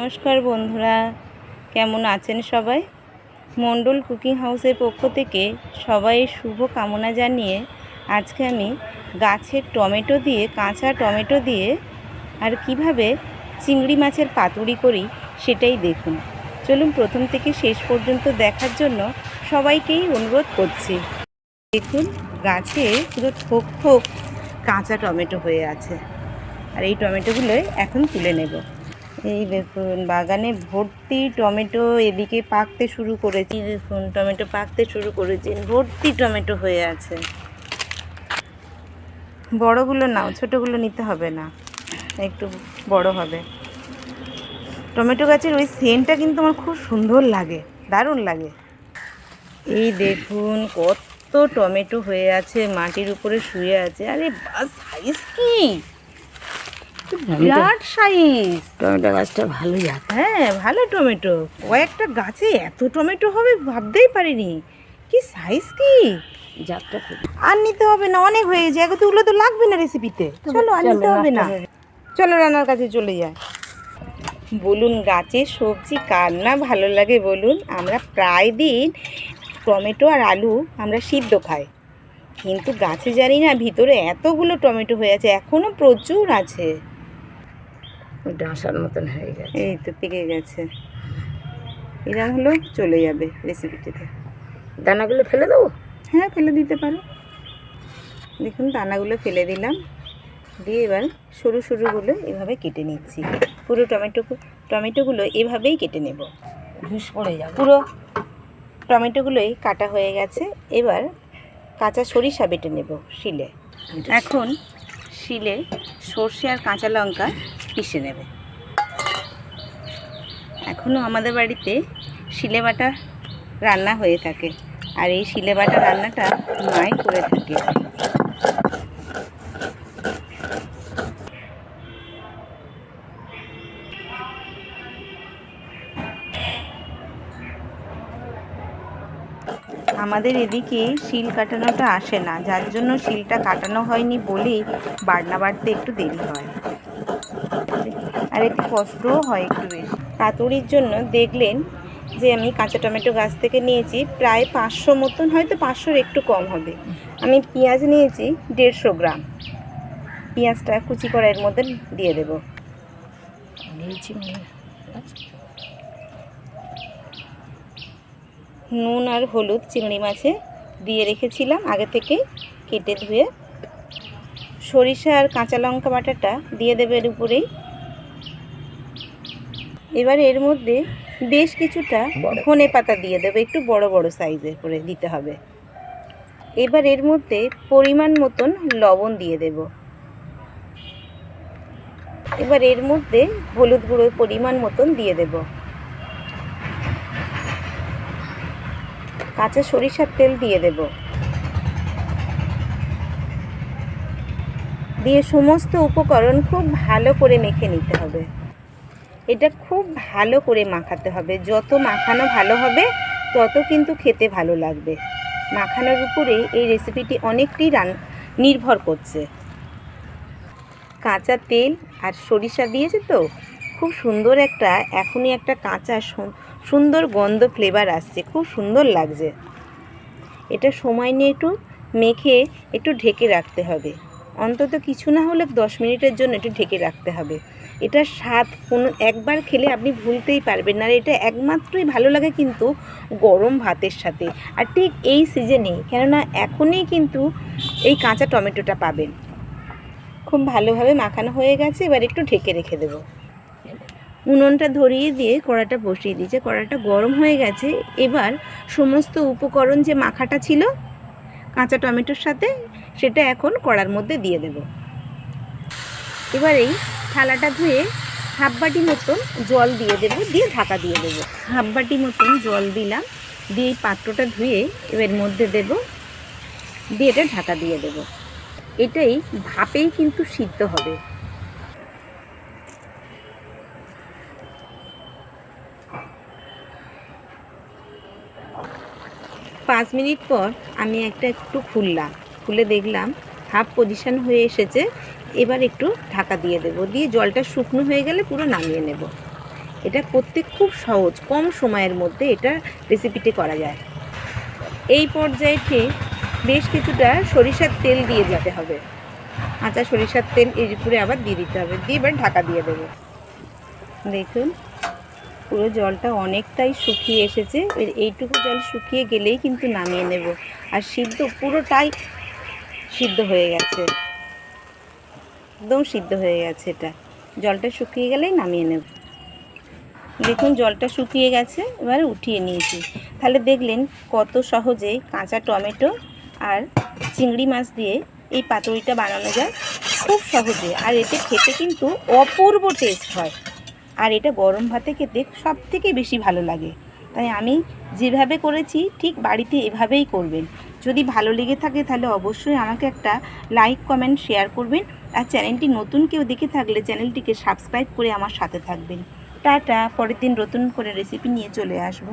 নমস্কার বন্ধুরা, কেমন আছেন সবাই? মণ্ডল কুকিং হাউসের পক্ষ থেকে সবাই শুভ কামনা জানিয়ে আজকে আমি গাছের টমেটো দিয়ে, কাঁচা টমেটো দিয়ে আর কীভাবে চিংড়ি মাছের পাতুরি করি সেটাই দেখুন। চলুন প্রথম থেকে শেষ পর্যন্ত দেখার জন্য সবাইকেই অনুরোধ করছি। দেখুন, গাছে পুরো থোক থোক কাঁচা টমেটো হয়ে আছে। আর এই টমেটোগুলোই এখন তুলে নেব। এই দেখুন, বাগানে ভর্তি টমেটো এদিকে পাকতে শুরু করেছি। দেখুন, টমেটো পাকতে শুরু করেছে। ভর্তি টমেটো হয়ে আছে। বড়গুলো নাও, ছোটোগুলো নিতে হবে না। একটু বড় হবে। টমেটো গাছের ওই সেন্টটা কিন্তু আমার খুব সুন্দর লাগে, দারুণ লাগে। এই দেখুন, কত টমেটো হয়ে আছে, মাটির উপরে শুয়ে আছে। আরে বাস সাইজ কি? বিরাট সাইজ। টমেটো গাছটা ভালো জাত হ্যাঁ ভালো টমেটো। কয়েকটা গাছে এত টমেটো হবে ভাবতেই পারিনি। কি সাইজ কি? জাতটা আর নিতে হবে না অনেক হয়ে যায় এগুলো তো লাগবে না রেসিপিতে চলো আর নিতে হবে না। চলো রান্নার কাছে চলে যায় বলুন গাছের সবজি কার না ভালো লাগে বলুন? আমরা প্রায় দিন টমেটো আর আলু আমরা সিদ্ধ খাই। কিন্তু গাছে জানি না ভিতরে এতগুলো টমেটো হয়ে আছে এখনও প্রচুর আছে। ডাঁসার মতন হয়ে গেছে। এই তো পেকে গেছে। এরকম হলো চলে যাবে রেসিপিটিতে দানাগুলো ফেলে দেবো? হ্যাঁ ফেলে দিতে পারো। দেখুন দানাগুলো ফেলে দিলাম। দিয়ে এবার সরু সরুগুলো এভাবে কেটে নিচ্ছি। পুরো টমেটো টমেটোগুলো এভাবেই কেটে নেব। ঘুষ পড়ে যাবে। পুরো টমেটোগুলোই কাটা হয়ে গেছে। এবার কাঁচা সরিষা বেটে নেব শিলে। এখন শিলে সর্ষে আর কাঁচা লঙ্কা পিষে নেবে। এখনও আমাদের বাড়িতে শিলে বাটা রান্না হয়ে থাকে। আর এই শিলে বাটা রান্নাটা মাই করে থাকে। আমাদের এদিকে শিল কাটানোটা আসে না, যার জন্য শিলটা কাটানো হয়নি বলেই বাটনা বাটতে একটু দেরি হয়। আর একটু কষ্টও হয় একটু বেশি। পাতুরির জন্য দেখলেন যে আমি কাঁচা টমেটো গাছ থেকে নিয়েছি প্রায় পাঁচশো মতন হয়তো পাঁচশোর একটু কম হবে। আমি পেঁয়াজ নিয়েছি দেড়শো গ্রাম। পেঁয়াজটা কুচি করা এর মধ্যে দিয়ে দেবো। নুন আর হলুদ চিংড়ি মাছে দিয়ে রেখেছিলাম আগে থেকে কেটে ধুয়ে। সরিষা আর কাঁচা লঙ্কা বাটাটা দিয়ে দেবে এর উপরেই। এবার এর মধ্যে বেশ কিছুটা। ধনে পাতা দিয়ে দেবো একটু বড় বড় সাইজের করে দিতে হবে। এবার এর মধ্যে পরিমাণ মতন লবণ দিয়ে দেব। এবার এর মধ্যে হলুদ গুঁড়ো পরিমাণ মতন দিয়ে দেবো। কাঁচা সরিষার তেল দিয়ে দেব। দিয়ে সমস্ত উপকরণ খুব ভালো করে মেখে নিতে হবে। এটা খুব ভালো করে মাখাতে হবে। যত মাখানো ভালো হবে, তত কিন্তু খেতে ভালো লাগবে। মাখানোর উপরে এই রেসিপিটি অনেকটি রান, নির্ভর করছে। কাঁচা তেল আর সরিষা দিয়েছে তো? খুব সুন্দর একটা, এখনই একটা কাঁচা সুন্দর গন্ধ ফ্লেভার আসছে। খুব সুন্দর লাগছে। এটা সময় নিয়ে একটু মেখে একটু ঢেকে রাখতে হবে। অন্তত কিছু না হলে দশ মিনিটের জন্য একটু ঢেকে রাখতে হবে। এটা স্বাদ কোনো একবার খেলে আপনি ভুলতেই পারবেন না। এটা একমাত্রই ভালো লাগে কিন্তু গরম ভাতের সাথে। আর ঠিক এই সিজনে কেননা এখনই কিন্তু এই কাঁচা টমেটোটা পাবেন। খুব ভালোভাবে মাখানো হয়ে গেছে, এবার একটু ঢেকে রেখে দেবো। উনুনটা ধরিয়ে দিয়ে কড়াটা বসিয়ে দিয়েছে। কড়াটা গরম হয়ে গেছে, এবার সমস্ত উপকরণ যে মাখাটা ছিল কাঁচা টমেটোর সাথে, সেটা এখন কড়ার মধ্যে দিয়ে দেব। এবার এই থালাটা ধুয়ে হাফ বাটি মতন জল দিয়ে দেব, দিয়ে ঢাকা দিয়ে দেব। হাফ বাটি মতন জল দিলাম, দিয়ে পাত্রটা ধুয়ে এবার মধ্যে দেব, দিয়ে এটা ঢাকা দিয়ে দেব। এটাই ভাপেই কিন্তু সিদ্ধ হবে। পাঁচ মিনিট পর আমি একটা একটু খুললাম, খুলে দেখলাম, হাফ পজিশন হয়ে এসেছে। এবার একটু ঢাকা দিয়ে দেব। দিয়ে জলটা শুকনো হয়ে গেলে পুরো নামিয়ে নেব। এটা করতে খুব সহজ, কম সময়ের মধ্যে এটা রেসিপিটি করা যায়। এই পর্যায়েতে বেশ কিছুটা সরিষার তেল দিয়ে যেতে হবে। কাঁচা সরিষার তেল এর উপরে আবার দিয়ে দিতে হবে। দিয়ে এবার ঢাকা দিয়ে দেবো। দেখুন, পুরো জলটা অনেকটাই শুকিয়ে এসেছে। এইটুকু জল শুকিয়ে গেলেই কিন্তু নামিয়ে নেব। আর সিদ্ধ পুরোটাই সিদ্ধ হয়ে গেছে। একদম সিদ্ধ হয়ে গেছে এটা। জলটা শুকিয়ে গেলেই নামিয়ে নেব। দেখুন, জলটা শুকিয়ে গেছে, এবার উঠিয়ে নিয়েছি। তাহলে দেখলেন কত সহজেই কাঁচা টমেটো আর চিংড়ি মাছ দিয়ে এই পাতুরিটা বানানো যায়। খুব সহজে। আর এতে খেতে কিন্তু অপূর্ব টেস্ট হয়। আর এটা গরম ভাতে খেতে সব থেকে বেশি ভালো লাগে। তাই আমি যেভাবে করেছি, ঠিক বাড়িতে এভাবেই করবেন। যদি ভালো লেগে থাকে তাহলে অবশ্যই আমাকে একটা লাইক কমেন্ট শেয়ার করবেন। আর চ্যানেলটি নতুন কেউ দেখে থাকলে চ্যানেলটিকে সাবস্ক্রাইব করে আমার সাথে থাকবেন। টাটা, পরের দিন নতুন করে রেসিপি নিয়ে চলে আসব।